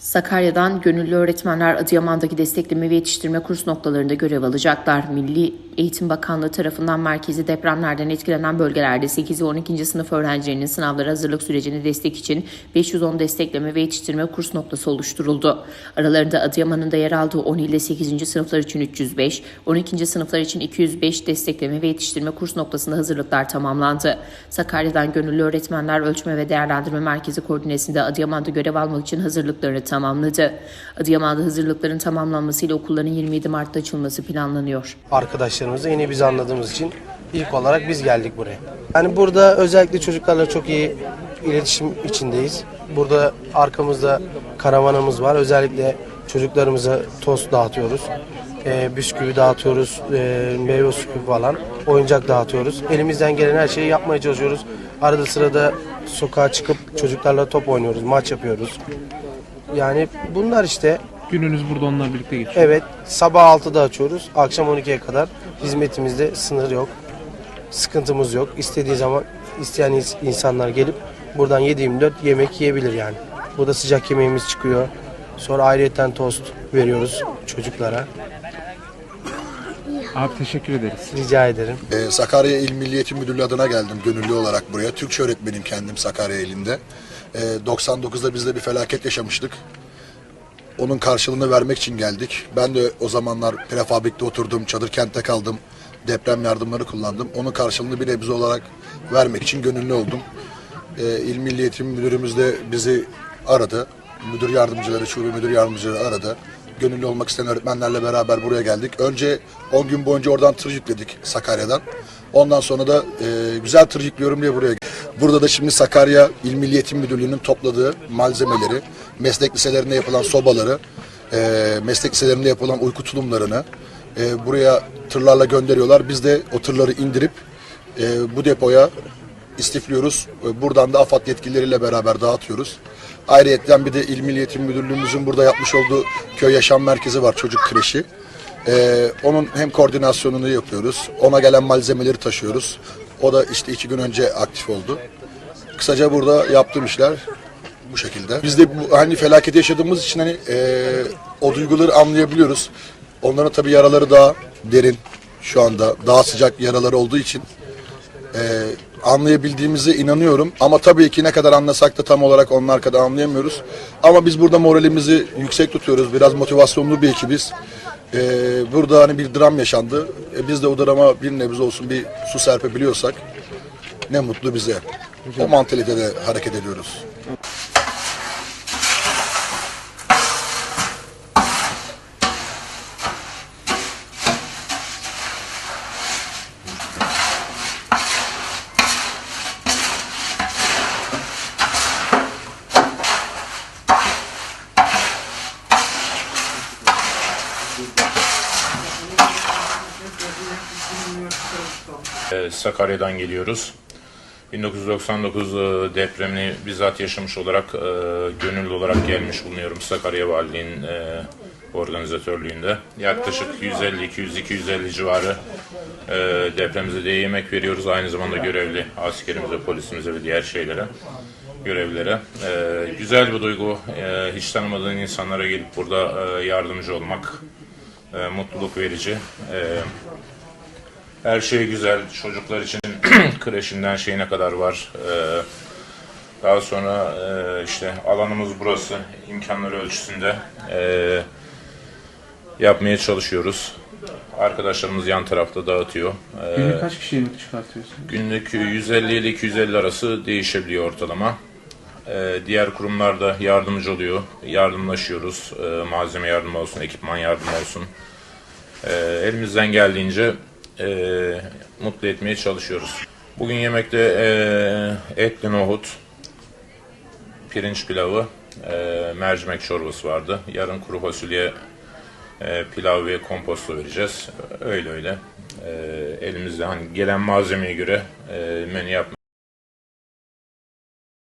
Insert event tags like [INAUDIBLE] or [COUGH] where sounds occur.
Sakarya'dan gönüllü öğretmenler Adıyaman'daki destekleme ve yetiştirme kurs noktalarında görev alacaklar. Milli Eğitim Bakanlığı tarafından merkezi depremlerden etkilenen bölgelerde 8 ve 12. sınıf öğrencilerinin sınavlara hazırlık sürecine destek için 510 destekleme ve yetiştirme kurs noktası oluşturuldu. Aralarında Adıyaman'ın da yer aldığı 10 ilde 8. sınıflar için 305, 12. sınıflar için 205 destekleme ve yetiştirme kurs noktasında hazırlıklar tamamlandı. Sakarya'dan gönüllü öğretmenler Ölçme ve Değerlendirme Merkezi koordinesinde Adıyaman'da görev almak için hazırlıklarını tamamladı. Adıyaman'da hazırlıkların tamamlanmasıyla okulların 27 Mart'ta açılması planlanıyor. arkadaşlarımızı en iyi biz anladığımız için ilk olarak biz geldik buraya. Yani burada özellikle çocuklarla çok iyi iletişim içindeyiz. Burada arkamızda karavanımız var. Özellikle çocuklarımıza tost dağıtıyoruz. Ee, bisküvi dağıtıyoruz, ee, meyve suyu falan, oyuncak dağıtıyoruz. Elimizden gelen her şeyi yapmaya çalışıyoruz. Arada sırada sokağa çıkıp çocuklarla top oynuyoruz, maç yapıyoruz. Yani bunlar işte Gününüz burada onlarla birlikte geçiyor. Evet, sabah 6'da açıyoruz, akşam 12'ye kadar hizmetimizde sınır yok, sıkıntımız yok. İstediği zaman isteyen ins- insanlar gelip buradan 7-24 yemek yiyebilir yani. Burada sıcak yemeğimiz çıkıyor. Sonra ayrıyeten tost veriyoruz çocuklara. Abi teşekkür ederiz. Rica ederim. Ee, Sakarya İl Milli Eğitim Müdürlüğü adına geldim gönüllü olarak buraya. Türkçe öğretmenim kendim Sakarya ilinde. Ee, 99'da biz de bir felaket yaşamıştık. Onun karşılığını vermek için geldik. Ben de o zamanlar prefabrikte oturdum, çadır kentte kaldım. Deprem yardımları kullandım. Onun karşılığını bir nebze olarak vermek için gönüllü oldum. Ee, İl Milli Eğitim Müdürümüz de bizi aradı. Müdür yardımcıları, şube müdür yardımcıları aradı. Gönüllü olmak isteyen öğretmenlerle beraber buraya geldik. Önce 10 gün boyunca oradan tır yükledik Sakarya'dan. Ondan sonra da e, güzel tır yüklüyorum diye buraya. Burada da şimdi Sakarya İl Milli Eğitim Müdürlüğü'nün topladığı malzemeleri, meslek liselerinde yapılan sobaları, e, meslek liselerinde yapılan uyku tulumlarını e, buraya tırlarla gönderiyorlar. Biz de o tırları indirip e, bu depoya istifliyoruz. E, Buradan da AFAD yetkilileriyle beraber dağıtıyoruz. Ayrıyeten bir de İl Milli Eğitim Müdürlüğümüzün burada yapmış olduğu köy yaşam merkezi var, çocuk kreşi. E, onun hem koordinasyonunu yapıyoruz, ona gelen malzemeleri taşıyoruz. O da işte iki gün önce aktif oldu. Kısaca burada yaptığım işler bu şekilde. Biz de bu hani felaket yaşadığımız için hani e, o duyguları anlayabiliyoruz. Onların tabii yaraları daha derin şu anda. Daha sıcak yaraları olduğu için e, anlayabildiğimize inanıyorum. Ama tabii ki ne kadar anlasak da tam olarak onlar kadar anlayamıyoruz. Ama biz burada moralimizi yüksek tutuyoruz. Biraz motivasyonlu bir ekibiz. E, burada hani bir dram yaşandı. E, biz de o drama bir nebze olsun bir su serpebiliyorsak ne mutlu bize. O mantalitede hareket ediyoruz. Sakarya'dan geliyoruz. 1999 e, depremini bizzat yaşamış olarak e, gönüllü olarak gelmiş bulunuyorum Sakarya Valiliği'nin e, organizatörlüğünde. Yaklaşık 150, 200, 250 civarı depremize de yemek veriyoruz. Aynı zamanda görevli askerimize, polisimize ve diğer şeylere, görevlilere. E, güzel bir duygu. Hiç tanımadığın insanlara gelip burada yardımcı olmak mutluluk verici. Her şey güzel. Çocuklar için [CLEARS THROAT] kreşinden şeyine kadar var. Ee, daha sonra e, işte alanımız burası. imkanları ölçüsünde e, yapmaya çalışıyoruz. Arkadaşlarımız yan tarafta dağıtıyor. Ee, Günlük kaç kişi yemek çıkartıyorsun? Günlük 150 ile 250 arası değişebiliyor ortalama. Ee, diğer kurumlarda yardımcı oluyor. Yardımlaşıyoruz. Ee, malzeme yardımı olsun, ekipman yardımı olsun. Ee, elimizden geldiğince e, mutlu etmeye çalışıyoruz. Bugün yemekte e, etli nohut, pirinç pilavı, e, mercimek çorbası vardı. Yarın kuru fasulye e, pilav ve komposto vereceğiz. Öyle öyle. E, elimizde hani gelen malzemeye göre e, menü yapmaya